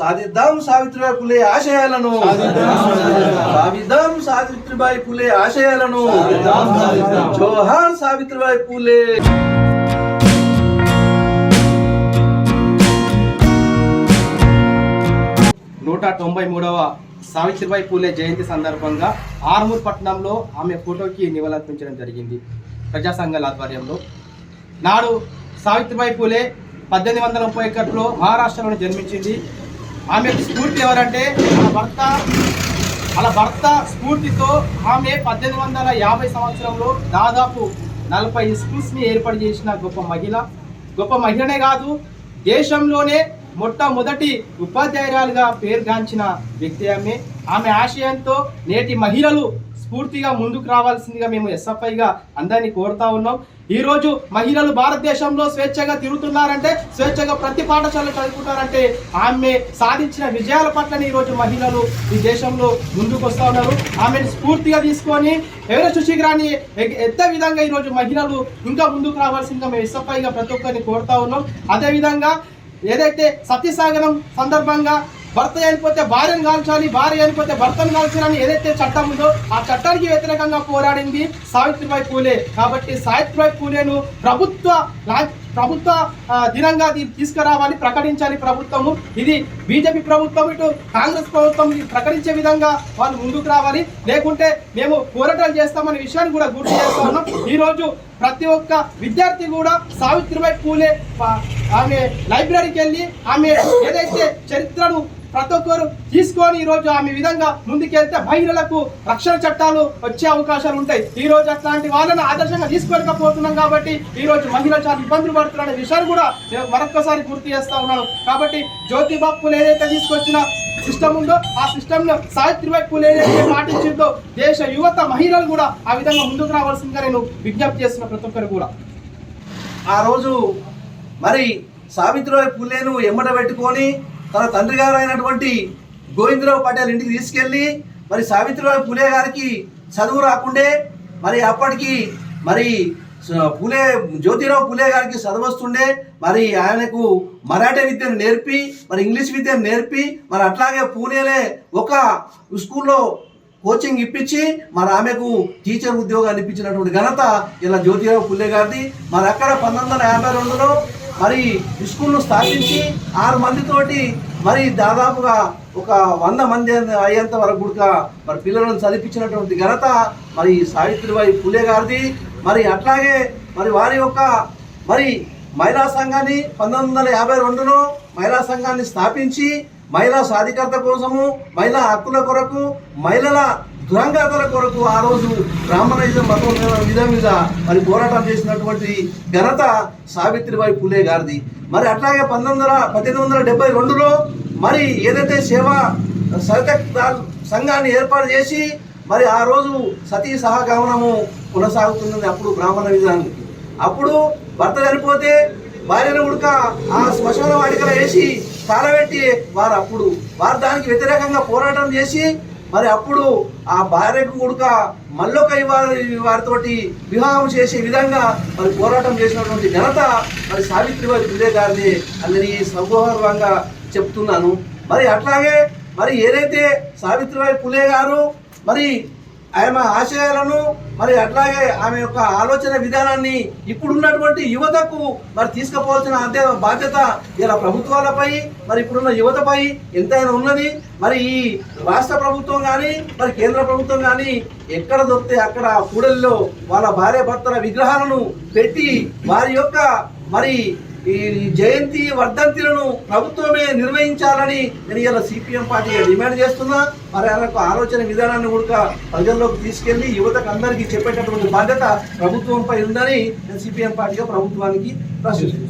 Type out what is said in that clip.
సాధిద్దాం సావిత్రిబాయి పులే ఆశయాలను. సాధిద్దాం సావిత్రిబాయి పులే ఆశయాలను. జోహార్ సావిత్రిబాయి పులే. నూట తొంభై మూడవ సావిత్రిబాయి పూలే జయంతి సందర్భంగా ఆర్మూర్ పట్టణంలో ఆమె ఫోటోకి నివాళులర్పించడం జరిగింది ప్రజా సంఘాల ఆధ్వర్యంలో. నాడు సావిత్రిబాయి పూలే పద్దెనిమిది వందల ముప్పై ఒకటిలో మహారాష్ట్రలో జన్మించింది. ఆమె స్ఫూర్తి ఎవరంటే మన భర్త. వాళ్ళ భర్త స్ఫూర్తితో ఆమె పద్దెనిమిది వందల యాభై సంవత్సరంలో దాదాపు నలభై స్కూల్స్ని ఏర్పాటు చేసిన గొప్ప మహిళ. గొప్ప మహిళనే కాదు దేశంలోనే మొట్టమొదటి ఉపాధ్యాయురాలుగా పేరుగాంచిన వ్యక్తి ఆమె. ఆమె ఆశయంతో నేటి మహిళలు స్ఫూర్తిగా ముందుకు రావాల్సిందిగా మేము ఎస్ఎఫ్ఐగా అందరినీ కోరుతా ఉన్నాం. ఈ రోజు మహిళలు భారతదేశంలో స్వేచ్ఛగా తిరుగుతున్నారంటే స్వేచ్ఛగా ప్రతి పాఠశాలలో చదువుకుంటారంటే ఆమె సాధించిన విజయాల పట్ల ఈరోజు మహిళలు ఈ దేశంలో ముందుకు వస్తూ ఉన్నారు. ఆమెను స్ఫూర్తిగా తీసుకొని ఎవరెస్ట్ శిఖరాన్ని ఎగ్- ఎత్తే విధంగా ఈరోజు మహిళలు ఇంకా ముందుకు రావాల్సిందిగా మేము ఎస్ఎఫ్ఐగా ప్రతి ఒక్కరిని కోరుతా ఉన్నాం. అదేవిధంగా ఏదైతే సత్యసాగరం సందర్భంగా భర్త చనిపోతే భార్యను కాల్చాలి భార్య చనిపోతే భర్తను కాల్చాలని ఏదైతే చట్టం ఉందో ఆ చట్టానికి వ్యతిరేకంగా పోరాడింది సావిత్రిబాయి పూలే. కాబట్టి సావిత్రిబాయి పూలేను ప్రభుత్వ ప్రభుత్వ దినంగా తీసుకురావాలి ప్రకటించాలి ప్రభుత్వము. ఇది బీజేపీ ప్రభుత్వం ఇటు కాంగ్రెస్ ప్రభుత్వం ప్రకటించే విధంగా వాళ్ళు ముందుకు రావాలి. లేకుంటే మేము పోరాటాలు చేస్తామనే విషయాన్ని కూడా గుర్తు చేస్తా ఉన్నాం. ప్రతి ఒక్క విద్యార్థి కూడా సావిత్రిబాయి పూలే ఆమె లైబ్రరీకి వెళ్ళి ఆమె ఏదైతే చరిత్రను ప్రతి ఒక్కరు తీసుకొని ఈరోజు ఆమె విధంగా ముందుకెళ్తే మహిళలకు రక్షణ చట్టాలు వచ్చే అవకాశాలు ఉంటాయి. ఈ రోజు అట్లాంటి వాళ్ళని ఆదర్శంగా తీసుకోలేకపోతున్నాం కాబట్టి ఈ రోజు మహిళలు చాలా ఇబ్బందులు పడుతున్నారనే విషయాన్ని కూడా నేను మరొకసారి గుర్తు చేస్తా ఉన్నాను. కాబట్టి జ్యోతిబా పూలే ఏదైతే తీసుకొచ్చిన సిస్టమ్ ఉందో ఆ సిస్టమ్లో సావిత్రిబాయి పూలే ఏదైతే పాటించిందో దేశ యువత మహిళలు కూడా ఆ విధంగా ముందుకు రావాల్సిందిగా నేను విజ్ఞప్తి చేస్తున్న ప్రతి ఒక్కరు కూడా. ఆ రోజు మరి సావిత్రిబాయి పూలేను ఎమ్మట పెట్టుకొని తన తండ్రి గారు అయినటువంటి గోవిందరావు పటేల్ ఇంటికి తీసుకెళ్ళి మరి సావిత్రిబాయి పూలే గారికి చదువు రాకుండే మరి అప్పటికి మరి పూలే పులే జ్యోతిరావు పూలే గారికి చదువు వస్తుండే మరి ఆయనకు మరాఠీ విద్యను నేర్పి మరి ఇంగ్లీష్ విద్యను నేర్పి మరి అట్లాగే పూణేలే ఒక స్కూల్లో కోచింగ్ ఇప్పించి మరి ఆమెకు టీచర్ ఉద్యోగాన్ని ఇప్పించినటువంటి ఘనత ఇలా జ్యోతిరావు పుల్లే గారిది. మరి అక్కడ పంతొమ్మిది వందల యాభై రెండులో మరి స్కూల్ను స్థాపించి ఆరు మందితోటి మరి దాదాపుగా ఒక వంద మంది అయ్యేంత వరకు కూడా మరి పిల్లలను చదివించినటువంటి ఘనత మరి సావిత్రిబాయి పులే గారిది. మరి అట్లాగే మరి వారి యొక్క మరి మహిళా సంఘాన్ని పంతొమ్మిది వందల యాభై రెండులో మహిళా సంఘాన్ని స్థాపించి మహిళా సాధికారత కోసము మహిళా హక్కుల కొరకు మహిళల దురంగతల కొరకు ఆ రోజు బ్రాహ్మణిజం మతం విధం మీద మరి పోరాటం చేసినటువంటి ఘనత సావిత్రిబాయి పులే గారిది. మరి అట్లాగే పంతొమ్మిది వందల పద్దెనిమిది వందల డెబ్బై రెండులో మరి ఏదైతే సేవా సరిత సంఘాన్ని ఏర్పాటు చేసి మరి ఆ రోజు సతీ సహగమనము కొనసాగుతున్నది అప్పుడు బ్రాహ్మణ విధానానికి అప్పుడు భర్త చనిపోతే భార్యను ఉడక ఆ శ్మశాన వాడికలో వేసి తాళబెట్టి వారు అప్పుడు వారు దానికి వ్యతిరేకంగా పోరాటం చేసి మరి అప్పుడు ఆ భార్యకు కొడుక మళ్ళొక వారి వారితోటి వివాహం చేసే విధంగా మరి పోరాటం చేసినటువంటి ఘనత మరి సావిత్రిబాయి పులే గారిని అందరి సౌగౌరవంగా చెప్తున్నాను. మరి అట్లాగే మరి ఏదైతే సావిత్రిబాయి పులే గారు మరి ఆమె ఆశయాలను మరి అట్లాగే ఆమె యొక్క ఆలోచన విధానాన్ని ఇప్పుడున్నటువంటి యువతకు మరి తీసుకుపోవాల్సిన అంతే బాధ్యత ఇలా ప్రభుత్వాలపై మరి ఇప్పుడున్న యువతపై ఎంతైనా ఉన్నది. మరి ఈ రాష్ట్ర ప్రభుత్వం కానీ మరి కేంద్ర ప్రభుత్వం కానీ ఎక్కడ దొరికితే అక్కడ కూడలిలో వాళ్ళ భార్య భర్తల విగ్రహాలను పెట్టి వారి యొక్క మరి ఈ జయంతి వర్ధంతిలను ప్రభుత్వమే నిర్వహించాలని నేను ఇలా సిపిఎం పార్టీ డిమాండ్ చేస్తున్నా. మరి ఆయనకు ఆలోచన విధానాన్ని కూడా ప్రజల్లోకి తీసుకెళ్ళి యువతకు అందరికీ చెప్పేటటువంటి బాధ్యత ప్రభుత్వంపై ఉందని నేను సిపిఎం పార్టీగా ప్రభుత్వానికి ప్రశ్నిస్తున్నాను